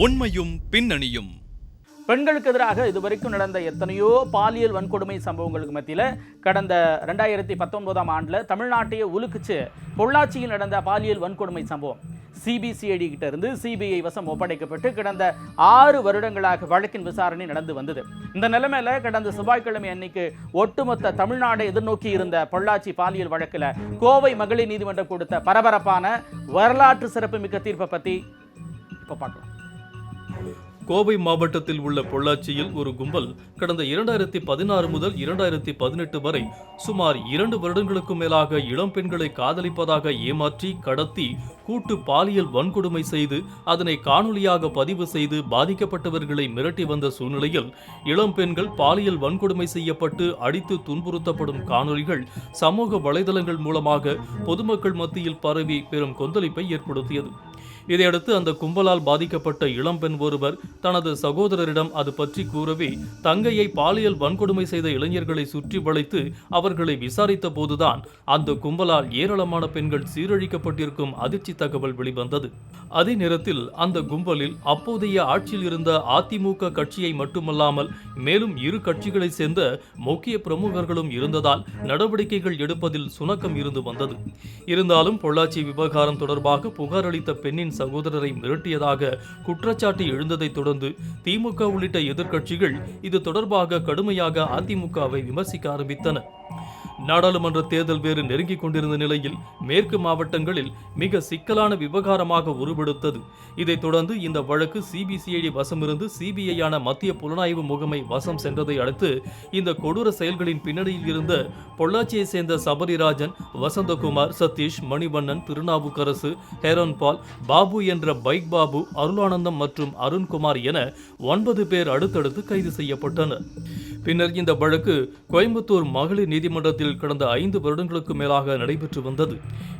உண்மையும் பின்னணியும். பெண்களுக்கு எதிராக இதுவரைக்கும் நடந்த எத்தனையோ பாலியல் வன்கொடுமை சம்பவங்களுக்கு மத்தியில் கடந்த ரெண்டாயிரத்தி பத்தொன்பதாம் ஆண்டில் தமிழ்நாட்டையே உலுக்குச்சு பொள்ளாச்சியில் நடந்த பாலியல் வன்கொடுமை சம்பவம். சிபிசிஐடி கிட்ட இருந்து சிபிஐ வசம் ஒப்படைக்கப்பட்டு கடந்த ஆறு வருடங்களாக வழக்கின் விசாரணை நடந்து வந்தது. இந்த நிலைமையில கடந்த செவ்வாய்க்கிழமை அன்னைக்கு ஒட்டுமொத்த தமிழ்நாடை எதிர்நோக்கி இருந்த பொள்ளாச்சி பாலியல் வழக்கில் கோவை மகளிர் நீதிமன்றம் கொடுத்த பரபரப்பான வரலாற்று சிறப்புமிக்க தீர்ப்பை பற்றி இப்போ பார்க்கலாம். கோவை மாவட்டத்தில் உள்ள பொள்ளாச்சியில் ஒரு கும்பல் கடந்த இரண்டாயிரத்தி பதினாறு முதல் இரண்டாயிரத்தி பதினெட்டு வரை சுமார் இரண்டு வருடங்களுக்கும் மேலாக இளம் பெண்களை காதலிப்பதாக ஏமாற்றி கடத்தி கூட்டு பாலியல் வன்கொடுமை செய்து அதனை காணொளியாக பதிவு செய்து பாதிக்கப்பட்டவர்களை மிரட்டி வந்த சூழ்நிலையில் இளம் பெண்கள் பாலியல் வன்கொடுமை செய்யப்பட்டு அடித்து துன்புறுத்தப்படும் காணொளிகள் சமூக வலைதளங்கள் மூலமாக பொதுமக்கள் மத்தியில் பரவி பெரும் கொந்தளிப்பை ஏற்படுத்தியது. இதையடுத்து அந்த கும்பலால் பாதிக்கப்பட்ட இளம்பெண் ஒருவர் தனது சகோதரரிடம் அது பற்றி கூறவே தங்கையை பாலியல் வன்கொடுமை செய்த இளைஞர்களை சுற்றி வளைத்து அவர்களை விசாரித்த போதுதான் அந்த கும்பலால் ஏராளமான பெண்கள் சீரழிக்கப்பட்டிருக்கும் அதிர்ச்சி தகவல் வெளிவந்தது. அதே நேரத்தில் அந்த கும்பலில் அப்போதைய ஆட்சியில் இருந்த அதிமுக கட்சியை மட்டுமல்லாமல் மேலும் இரு கட்சிகளை சேர்ந்த முக்கிய பிரமுகர்களும் இருந்ததால் நடவடிக்கைகள் எடுப்பதில் சுணக்கம் இருந்து வந்தது. இருந்தாலும் பொள்ளாச்சி விவகாரம் தொடர்பாக புகார் அளித்த பெண்ணின் சகோதரரை மிரட்டியதாக குற்றச்சாட்டு எழுந்ததைத் தொடர்ந்து திமுக உள்ளிட்ட எதிர்க்கட்சிகள் இது தொடர்பாக கடுமையாக அதிமுகவை விமர்சிக்க ஆரம்பித்தன. நாடாளுமன்ற தேர்தல் வேறு நெருங்கிக் கொண்டிருந்த நிலையில் மேற்கு மாவட்டங்களில் மிக சிக்கலான விவகாரமாக உருவெடுத்தது. இதைத் தொடர்ந்து இந்த வழக்கு சிபிசிஐடி வசமிருந்து சிபிஐயான மத்திய புலனாய்வு முகமை வசம் சென்றதை அடுத்து இந்த கொடூர செயல்களின் பின்னணியில் இருந்த பொள்ளாச்சியை சேர்ந்த சபரிராஜன் வசந்தகுமார் சதீஷ் மணிவண்ணன் திருநாவுக்கரசு ஹேரோன் பால் பாபு என்ற பைக் பாபு அருளானந்தம் மற்றும் அருண்குமார் என ஒன்பது பேர் அடுத்தடுத்து கைது செய்யப்பட்டனர். பின்னர் இந்த வழக்கு கோயம்புத்தூர் மகளிர் நீதிமன்றத்தில் கடந்த ஐந்து வருடங்களுக்கு மேலாக நடைபெற்று வந்தது.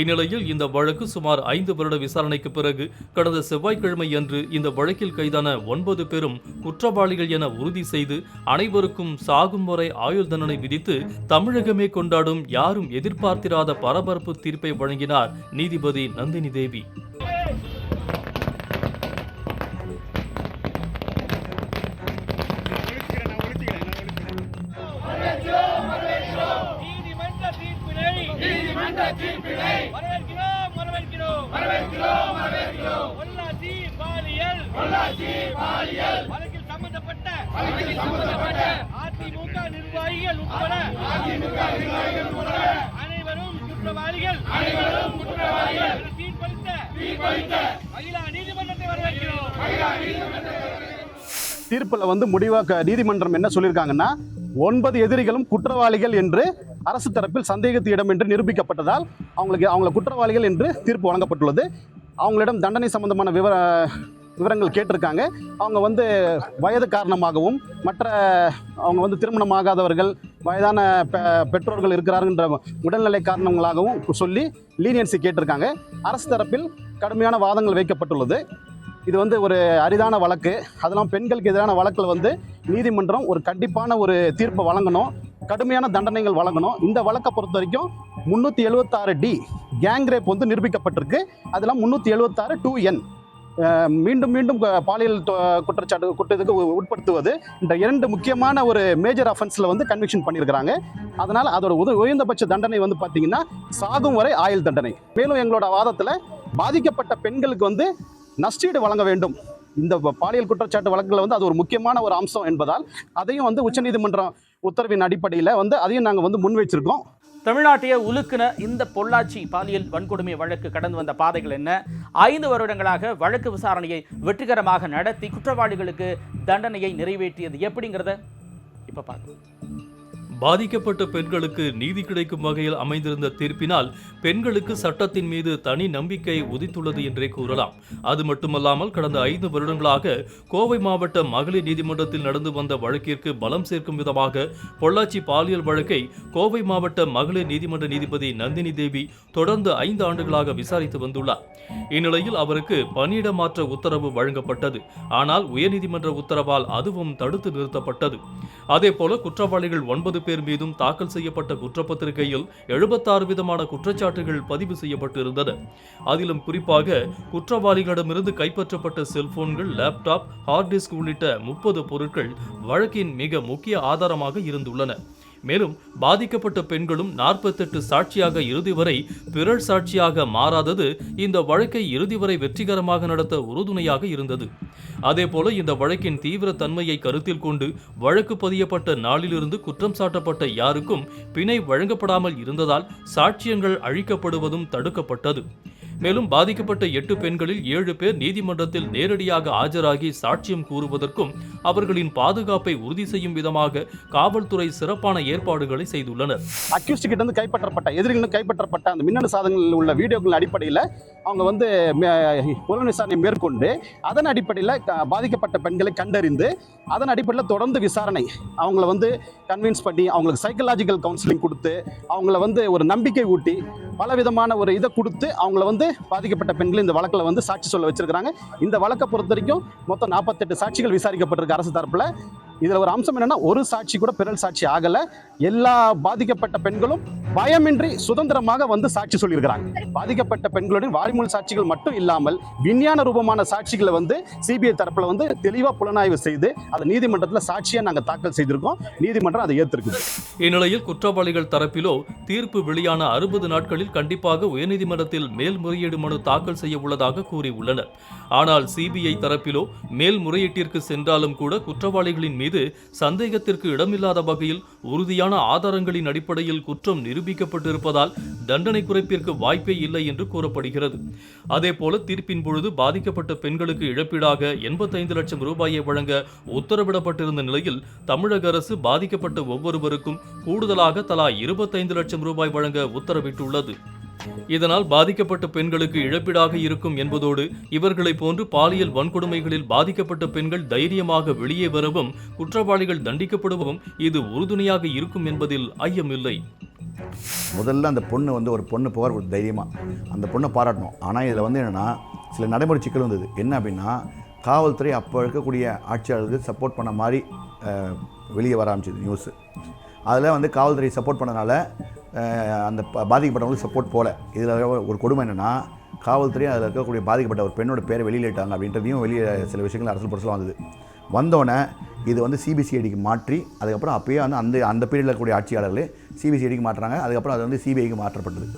இந்நிலையில் இந்த வழக்கு சுமார் ஐந்து வருட விசாரணைக்கு பிறகு கடந்த செவ்வாய்க்கிழமை அன்று இந்த வழக்கில் கைதான ஒன்பது பேரும் குற்றவாளிகள் என உறுதி செய்து அனைவருக்கும் சாகும் வரை ஆயுள் தண்டனை விதித்து தமிழகமே கொண்டாடும் யாரும் எதிர்பார்த்திராத பரபரப்பு தீர்ப்பை வழங்கினார் நீதிபதி நந்தினி தேவி. நீதிமன்ற தீர்ப்பினை வரவேற்கிறோம் வரவேற்கிறோம். வரவேற்கிறோம் வரவேற்கிறோம் பொள்ளாச்சி பாலியல். பொள்ளாச்சி பாலியல் வழக்கில் சம்பந்தப்பட்ட வழக்கில் சம்பந்தப்பட்ட அதிமுக நிர்வாகிகள் உட்பட அதிமுக நிர்வாகிகள் உட்பட அனைவரும் குற்றவாளிகள். அனைவரும் குற்றவாளிகள் தீர்ப்பளித்த தீர்ப்பளித்த மகிழா நீதிமன்றத்தை வரவேற்கிறோம். மகிழா தீர்ப்பில் வந்து முடிவாக நீதிமன்றம் என்ன சொல்லியிருக்காங்கன்னா ஒன்பது எதிரிகளும் குற்றவாளிகள் என்று அரசு தரப்பில் சந்தேகத்து இடம் என்று நிரூபிக்கப்பட்டதால் அவங்களுக்கு அவங்கள குற்றவாளிகள் என்று தீர்ப்பு வழங்கப்பட்டுள்ளது. அவங்களிடம் தண்டனை சம்பந்தமான விவர விவரங்கள் கேட்டிருக்காங்க. அவங்க வந்து வயது காரணமாகவும் மற்ற அவங்க வந்து திருமணமாகாதவர்கள் வயதான பெ பெற்றோர்கள் இருக்கிறாருன்ற உடல்நிலை காரணங்களாகவும் சொல்லி லீனியன்சி கேட்டிருக்காங்க. அரசு தரப்பில் கடுமையான வாதங்கள் வைக்கப்பட்டுள்ளது. இது வந்து ஒரு அரிதான வழக்கு. அதெல்லாம் பெண்களுக்கு எதிரான வழக்கில் வந்து நீதிமன்றம் ஒரு கண்டிப்பான ஒரு தீர்ப்பை வழங்கணும். கடுமையான தண்டனைகள் வழங்கணும். இந்த வழக்கை பொறுத்த வரைக்கும் முந்நூற்றி எழுபத்தாறு டி கேங் ரேப் வந்து நிரூபிக்கப்பட்டிருக்கு. அதெல்லாம் முந்நூற்றி எழுபத்தாறு டூ என். மீண்டும் மீண்டும் பாலியல் தொ- குற்றச்சாட்டு குற்றத்துக்கு உ- உட்படுத்துவது இந்த இரண்டு முக்கியமான ஒரு மேஜர் அஃபென்ஸில் வந்து கன்விக்ஷன் பண்ணியிருக்கிறாங்க. அதனால் அதோட உத உயர்ந்தபட்ச தண்டனை வந்து பார்த்தீங்கன்னா சாகும் வரை ஆயுள் தண்டனை. மேலும் எங்களோட வாதத்தில் பாதிக்கப்பட்ட பெண்களுக்கு வந்து நஷ்டீடு வழங்க வேண்டும். இந்த பாலியல் குற்றச்சாட்டு வழக்குகளை வந்து அது ஒரு முக்கியமான ஒரு அம்சம் என்பதால் அதையும் வந்து உச்சநீதிமன்றம் உத்தரவின் அடிப்படையில் வந்து அதையும் நாங்கள் வந்து முன் வச்சிருக்கோம் தமிழ்நாட்டையே உலுக்குன இந்த பொள்ளாச்சி பாலியல் வன்கொடுமை வழக்கு கடந்து வந்த பாதைகள் என்ன? ஐந்து வருடங்களாக வழக்கு விசாரணையை வெற்றிகரமாக நடத்தி குற்றவாளிகளுக்கு தண்டனையை நிறைவேற்றியது எப்படிங்கிறத இப்போ பார்க்கலாம். பாதிக்கப்பட்ட பெண்களுக்கு நீதி கிடைக்கும் வகையில் அமைந்திருந்த தீர்ப்பினால் பெண்களுக்கு சட்டத்தின் மீது தனி நம்பிக்கை உதித்துள்ளது என்றே கூறலாம். அது மட்டுமல்லாமல் கடந்த ஐந்து வருடங்களாக கோவை மாவட்ட மகளிர் நீதிமன்றத்தில் நடந்து வந்த வழக்கிற்கு பலம் சேர்க்கும் விதமாக பொள்ளாச்சி பாலியல் வழக்கை கோவை மாவட்ட மகளிர் நீதிமன்ற நீதிபதி நந்தினி தேவி தொடர்ந்து ஐந்து ஆண்டுகளாக விசாரித்து வந்துள்ளார். இந்நிலையில் அவருக்கு பணியிட மாற்ற உத்தரவு வழங்கப்பட்டது. ஆனால் உயர்நீதிமன்ற உத்தரவால் அதுவும் தடுத்து நிறுத்தப்பட்டது. அதேபோல குற்றவாளிகள் ஒன்பது பேர் மீதும் தாக்கல் செய்யப்பட்ட குற்றப்பத்திரிகையில் எழுபத்தாறு விதமான குற்றச்சாட்டுகள் பதிவு செய்யப்பட்டிருந்தன. அதிலும் குறிப்பாக குற்றவாளிகளிடமிருந்து கைப்பற்றப்பட்ட செல்போன்கள் லேப்டாப் ஹார்ட் டிஸ்க் உள்ளிட்ட முப்பது பொருட்கள் வழக்கின் மிக முக்கிய ஆதாரமாக இருந்துள்ளன. மேலும் பாதிக்கப்பட்ட பெண்களும் நாற்பத்தெட்டு சாட்சியாக இறுதி வரை பிறர் சாட்சியாக மாறாதது இந்த வழக்கை இறுதி வரை வெற்றிகரமாக நடத்த உறுதுணையாக இருந்தது. அதேபோல இந்த வழக்கின் தீவிர தன்மையை கருத்தில் கொண்டு வழக்கு பதியப்பட்ட நாளிலிருந்து குற்றம் சாட்டப்பட்ட யாருக்கும் பிணை வழங்கப்படாமல் இருந்ததால் சாட்சியங்கள் அழிக்கப்படுவதும் தடுக்கப்பட்டது. மேலும் பாதிக்கப்பட்ட எட்டு பெண்களில் ஏழு பேர் நீதிமன்றத்தில் நேரடியாக ஆஜராகி சாட்சியம் கூறுவதற்கும் அவர்களின் பாதுகாப்பை உறுதி செய்யும் விதமாக காவல்துறை சிறப்பான ஏற்பாடுகளை செய்துள்ளனர். அக்யூஸ்ட் கிட்ட இருந்து கைப்பற்றப்பட்ட எதிரிகளும் கைப்பற்றப்பட்ட அந்த மின்னணு சாதனங்களில் உள்ள வீடியோக்கள் அடிப்படையில் அவங்க வந்து மே- புலன் விசாரணை மேற்கொண்டு அதன் அடிப்படையில் பாதிக்கப்பட்ட பெண்களை கண்டறிந்து அதன் அடிப்படையில் தொடர்ந்து விசாரணை. அவங்கள வந்து கன்வின்ஸ் பண்ணி அவங்களுக்கு சைக்கலாஜிக்கல் கவுன்சிலிங் கொடுத்து அவங்கள வந்து ஒரு நம்பிக்கை ஊட்டி பல விதமான ஒரு இதை கொடுத்து அவங்கள வந்து பாதிக்கப்பட்ட பெண்கள் இந்த வழக்கில் வந்து சாட்சி சொல்ல வச்சிருக்கிறாங்க. இந்த வழக்கை பொறுத்த வரைக்கும் மொத்தம் நாற்பத்தெட்டு சாட்சிகள் விசாரிக்கப்பட்டிருக்கு அரசு தரப்பில். இதில் ஒரு அம்சம் என்னன்னா ஒரு சாட்சி கூட பிறல் சாட்சி ஆகலை. எல்லா பாதிக்கப்பட்ட பெண்களும் பயமின்றி சுதந்திரமாக வந்து சாட்சி சொல்லியிருக்கிறாங்க. பாதிக்கப்பட்ட பெண்களுடன் வாய்மொழி சாட்சிகள் மட்டும் இல்லாமல் விஞ்ஞான ரூபமான சாட்சிகளை வந்து சிபிஐ தரப்புல வந்து தெளிவாக புலனாய்வு செய்து அதை நீதிமன்றத்தில் சாட்சியை நாங்கள் தாக்கல் செய்திருக்கோம். நீதிமன்றம் அதை ஏற்றிருக்குது இந்நிலையில் குற்றவாளிகள் தரப்பிலோ தீர்ப்பு வெளியான அறுபது நாட்களில் கண்டிப்பாக உயர்நீதிமன்றத்தில் மேல்முறையீடு மனு தாக்கல் செய்ய உள்ளதாக கூறியுள்ளனர். ஆனால் சிபிஐ தரப்பிலோ மேல்முறையீட்டிற்கு சென்றாலும் கூட குற்றவாளிகளின் மீது சந்தேகத்திற்கு இடமில்லாத வகையில் உறுதியான ஆதாரங்களின் அடிப்படையில் குற்றம் நிரூபிக்கப்பட்டிருப்பதால் தண்டனை குறைப்பிற்கு வாய்ப்பே இல்லை என்று கூறப்படுகிறது. அதேபோல தீர்ப்பின் பொழுது பாதிக்கப்பட்ட பெண்களுக்கு இழப்பீடாக எண்பத்தைந்து லட்சம் ரூபாயை வழங்க உத்தரவிடப்பட்டிருந்த நிலையில் தமிழக அரசு பாதிக்கப்பட்ட ஒவ்வொருவருக்கும் கூடுதலாக தலா இருபத்தைந்து லட்சம் ரூபாய் வழங்க உத்தரவிட்டுள்ளது. இதனால் பாதிக்கப்பட்ட பெண்களுக்கு இழப்பீடாக இருக்கும் என்பதோடு இவர்களைப் போன்று பாலியல் வன்கொடுமைகளில் பாதிக்கப்பட்ட பெண்கள் தைரியமாக வெளியே வரவும் குற்றவாளிகள் தண்டிக்கப்படுவதும் இது உறுதுணையாக இருக்கும் என்பதில் ஐயமில்லை. முதல்ல அந்த பொண்ணு வந்து ஒரு பொண்ணு புகார் கொடுத்து தைரியமாக அந்த பொண்ணை பாராட்டணும். ஆனால் இதில் வந்து என்னென்னா சில நடைமுறை சிக்கல் வந்தது என்ன அப்படின்னா காவல்துறை அப்போ இருக்கக்கூடிய ஆட்சியாளருக்கு சப்போர்ட் பண்ண மாதிரி வெளியே வர ஆரம்பிச்சது நியூஸு அதில் வந்து காவல்துறை சப்போர்ட் பண்ணனால அந்த பாதிக்கப்பட்டவங்களுக்கு சப்போர்ட் போகல இதில் ஒரு கொடுமை என்னென்னா காவல்துறை அதில் இருக்கக்கூடிய பாதிக்கப்பட்ட ஒரு பெண்ணோட பேரை வெளியிலிட்டாங்க அப்படின்றதையும் வெளியே சில விஷயங்கள் அரசு பொருசில் வந்தது. வந்தோடனே இது வந்து சிபிசிஐடிக்கு மாற்றி அதுக்கப்புறம் அப்போயே வந்து அந்த அந்த பீரியடில் இருக்கக்கூடிய ஆட்சியாளர்களே சிபிசிஐடிக்கு மாற்றுறாங்க. அதுக்கப்புறம் அது வந்து சிபிஐக்கு மாற்றப்பட்டது.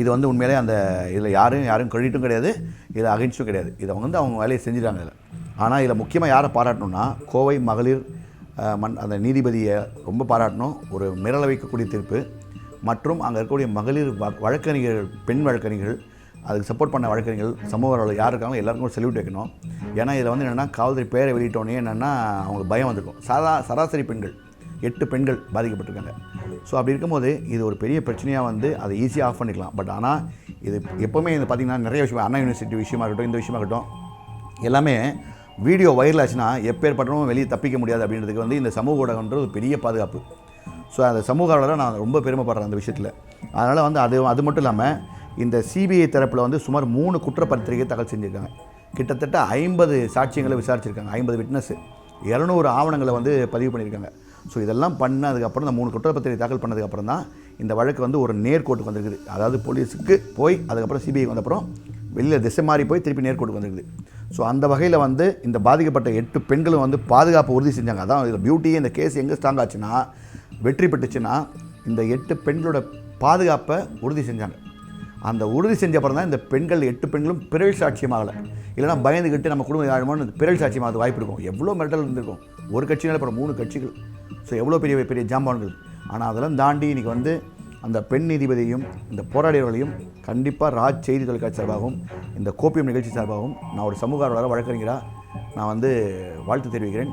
இது வந்து உண்மையிலே அந்த இதில் யாரும் யாரும் கிரெடிட்டும் கிடையாது இதில் அகைன்ஸ்டும் கிடையாது. இதை வந்து அவங்க வேலையை செஞ்சுட்டாங்க இதில். ஆனால் இதில் முக்கியமாக யாரை பாராட்டணும்னா கோவை மகளிர் மண் அந்த நீதிபதியை ரொம்ப பாராட்டணும். ஒரு மிரள வைக்கக்கூடிய தீர்ப்பு. மற்றும் அங்கே இருக்கக்கூடிய மகளிர் வ- வழக்கறிஞர்கள் பெண் வழக்கறிஞர்கள் அதுக்கு சப்போர்ட் பண்ண வழக்கறிஞர்கள் சமூக யார் இருக்காங்களோ எல்லாருக்கும் ஒரு செல்யூட் வைக்கணும். ஏன்னா இதில் வந்து என்னென்னா காவல்துறை பேரை வெளியிட்டோன்னே என்னென்னா அவங்களுக்கு பயம் வந்திருக்கும். சாதா சராசரி பெண்கள் எட்டு பெண்கள் பாதிக்கப்பட்டிருக்காங்க. ஸோ அப்படி இருக்கும்போது இது ஒரு பெரிய பிரச்சனையாக வந்து அதை ஈஸியாக ஆஃப் பண்ணிக்கலாம். பட் ஆனால் இது எப்போவுமே இது பார்த்திங்கன்னா நிறைய விஷயம் அண்ணா யூனிவர்சிட்டி விஷயமா இருக்கட்டும் இந்த விஷயமா இருக்கட்டும் எல்லாமே வீடியோ வைரல் ஆச்சுன்னா எப்பேற்பட்டவங்க வெளியே தப்பிக்க முடியாது அப்படின்றதுக்கு வந்து இந்த சமூக ஊடகம்ன்றது ஒரு பெரிய பாதுகாப்பு. ஸோ அந்த சமூக ஆர்வலரை நான் ரொம்ப பெருமைப்படுறேன் அந்த விஷயத்தில். அதனால் வந்து அது அது மட்டும் இல்லாமல் இந்த சிபிஐ தரப்பில் வந்து சுமார் மூணு குற்றப்பத்திரிகை தகவல் செஞ்சுருக்காங்க. கிட்டத்தட்ட ஐம்பது சாட்சியங்களை விசாரிச்சிருக்காங்க. ஐம்பது விட்னஸ் இரநூறு ஆவணங்களை வந்து பதிவு பண்ணியிருக்காங்க ஸோ இதெல்லாம் பண்ணதுக்கப்புறம் இந்த மூணு குற்றப்பத்திரிகை தாக்கல் பண்ணதுக்கப்புறம் தான் இந்த வழக்கு வந்து ஒரு நேர்கோட்டுக்கு வந்திருக்குது. அதாவது போலீஸுக்கு போய் அதுக்கப்புறம் சிபிஐ வந்தப்புறம் வெளியில் திசை மாறி போய் திருப்பி நேர்கோட்டுக்கு வந்திருக்குது. ஸோ அந்த வகையில் வந்து இந்த பாதிக்கப்பட்ட எட்டு பெண்களும் வந்து பாதுகாப்பு உறுதி செஞ்சாங்க. அதான் இதில் பியூட்டியே இந்த கேஸ் எங்கே ஸ்ட்ராங் ஆச்சுன்னா வெற்றி பெற்றுச்சுன்னா இந்த எட்டு பெண்களோட பாதுகாப்பை உறுதி செஞ்சாங்க. அந்த உறுதி செஞ்ச அப்புறம் தான் இந்த பெண்கள் எட்டு பெண்களும் பிறல் சாட்சியமாகலை. இல்லைன்னா பயந்துக்கிட்டு நம்ம குடும்பம் ஆகணும்னு பிறல் சாட்சியமாக வாய்ப்பு இருக்கும். எவ்வளோ மிரட்டல் இருந்திருக்கும். ஒரு கட்சினால அப்புறம் மூணு கட்சிகள். ஸோ எவ்வளோ பெரிய பெரிய ஜாம்பான்கள் ஆனால் அதெல்லாம் தாண்டி இன்றைக்கி வந்து அந்த பெண் நீதிபதியையும் இந்த போராடியவர்களையும் கண்டிப்பாக ராஜ் செய்தி தொலைக்காட்சி சார்பாகவும் இந்த கோப்பியம் நிகழ்ச்சி சார்பாகவும் நான் ஒரு சமூக ஆர்வலராக வழக்கறிஞராக நான் வந்து வாழ்த்து தெரிவிக்கிறேன்.